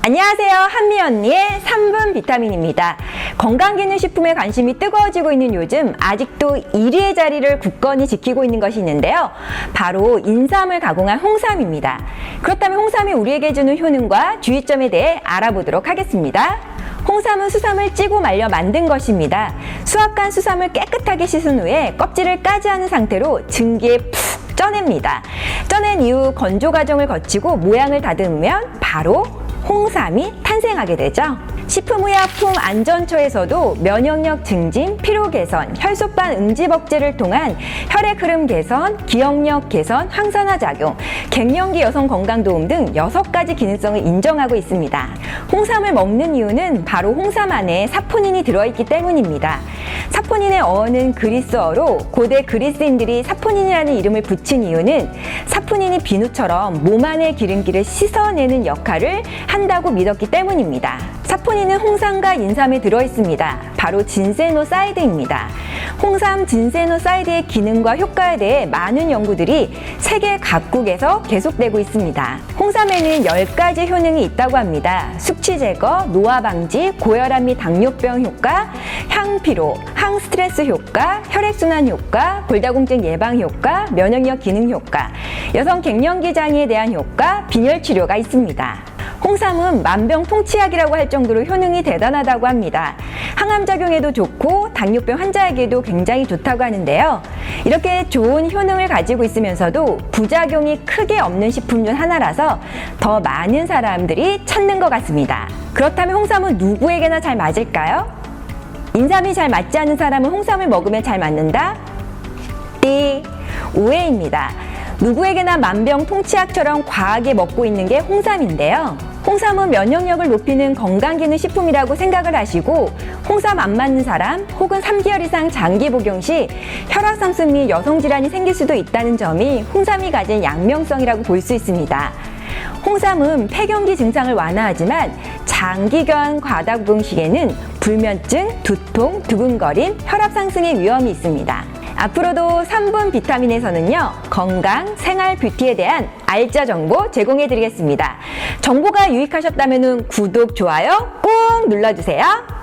안녕하세요. 한미 언니의 3분 비타민입니다. 건강기능식품에 관심이 뜨거워지고 있는 요즘 아직도 1위의 자리를 굳건히 지키고 있는 것이 있는데요. 바로 인삼을 가공한 홍삼입니다. 그렇다면 홍삼이 우리에게 주는 효능과 주의점에 대해 알아보도록 하겠습니다. 홍삼은 수삼을 찌고 말려 만든 것입니다. 수확한 수삼을 깨끗하게 씻은 후에 껍질을 까지 않은 상태로 증기에 푹 쪄냅니다. 쪄낸 이후 건조 과정을 거치고 모양을 다듬으면 바로 홍삼이 탄생하게 되죠. 식품의약품 안전처에서도 면역력 증진, 피로 개선, 혈소판 응집 억제를 통한 혈액 흐름 개선, 기억력 개선, 항산화 작용, 갱년기 여성 건강 도움 등 여섯 가지 기능성을 인정하고 있습니다. 홍삼을 먹는 이유는 바로 홍삼 안에 사포닌이 들어있기 때문입니다. 사포닌의 어원은 그리스어로 고대 그리스인들이 사포닌이라는 이름을 붙인 이유는 사포닌이 비누처럼 몸 안의 기름기를 씻어내는 역할을 한다고 믿었기 때문입니다. 사포닌은 홍삼과 인삼에 들어있습니다. 바로 진세노사이드입니다. 홍삼 진세노사이드의 기능과 효과에 대해 많은 연구들이 세계 각국에서 계속되고 있습니다. 홍삼에는 10가지 효능이 있다고 합니다. 숙취 제거, 노화 방지, 고혈압 및 당뇨병 효과, 향피로, 항스트레스 효과, 혈액순환 효과, 골다공증 예방 효과, 면역력 기능 효과, 여성 갱년기 장애에 대한 효과, 빈혈 치료가 있습니다. 홍삼은 만병통치약이라고 할 정도로 효능이 대단하다고 합니다. 항암 작용에도 좋고 당뇨병 환자에게도 굉장히 좋다고 하는데요. 이렇게 좋은 효능을 가지고 있으면서도 부작용이 크게 없는 식품 중 하나라서 더 많은 사람들이 찾는 것 같습니다. 그렇다면 홍삼은 누구에게나 잘 맞을까요? 인삼이 잘 맞지 않는 사람은 홍삼을 먹으면 잘 맞는다? 띠 오해입니다. 누구에게나 만병통치약처럼 과하게 먹고 있는 게 홍삼인데요. 홍삼은 면역력을 높이는 건강기능식품이라고 생각을 하시고 홍삼 안 맞는 사람 혹은 3개월 이상 장기 복용 시 혈압상승 및 여성질환이 생길 수도 있다는 점이 홍삼이 가진 양명성이라고 볼 수 있습니다. 홍삼은 폐경기 증상을 완화하지만 장기간 과다 복용 시에는 불면증, 두통, 두근거림, 혈압 상승의 위험이 있습니다. 앞으로도 3분 비타민에서는요, 건강, 생활 뷰티에 대한 알짜 정보 제공해 드리겠습니다. 정보가 유익하셨다면 구독, 좋아요 꼭 눌러주세요.